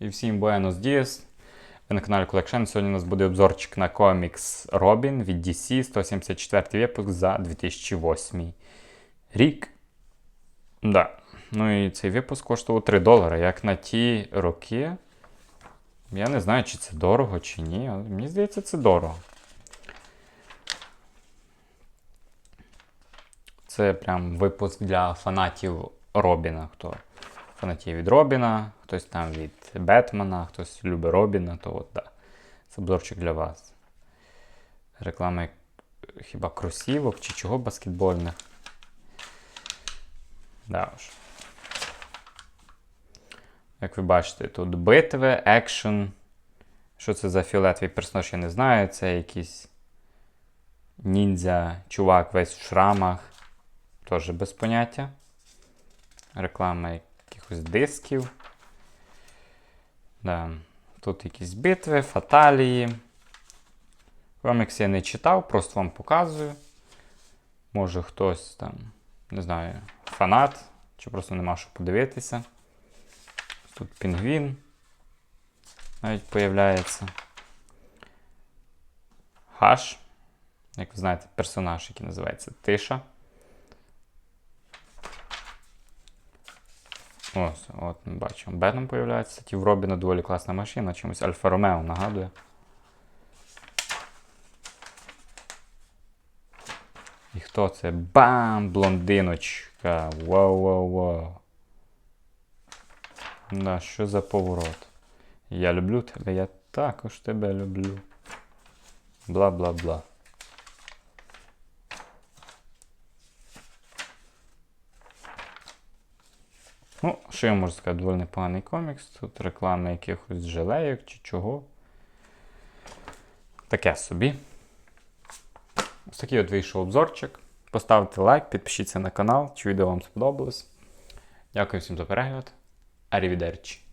І всім Buenos Dias. Ви на каналі Collection. Сьогодні у нас буде обзорчик на комікс Робін від DC 174 випуск за 2008 рік. Да. Ну і цей випуск коштував 3 долари. Як на ті роки. Я не знаю, чи це дорого, чи ні, але мені здається, це дорого. Це прям випуск для фанатів Робіна. Хто фанатів від Робіна, хтось там від Бетмена, хтось любить Робіна, то от да. Це обзорчик для вас. Реклама хіба кросівок чи чого баскетбольних. Да уж. Як ви бачите, тут битви, екшен. Що це за фіолетовий персонаж, я не знаю. Це якийсь ніндзя, чувак весь в шрамах. Теж без поняття. Реклама якихось дисків. Да. Тут якісь битви, фаталії. Комікс я не читав, просто вам показую. Може хтось там, не знаю, фанат, чи просто нема що подивитися. Тут пінгвін навіть появляється. Хаш. Як ви знаєте, персонаж, який називається Тиша. Ось, от ми бачимо. Бетом появляється. Кстати, в Робіна доволі класна машина, чимось Альфа Ромео нагадує. І хто це? Бам! Блондиночка. Вау-вау-вау. Да, що за поворот? Я люблю тебе, я також тебе люблю. Бла-бла-бла. Ну, що я можу сказати, доволі непоганий комікс. Тут реклама якихось жилейок чи чого. Таке собі. Ось такий от вийшов обзорчик. Поставте лайк, підпишіться на канал, чи відео вам сподобалось. Дякую всім за перегляд. Арівідерчі.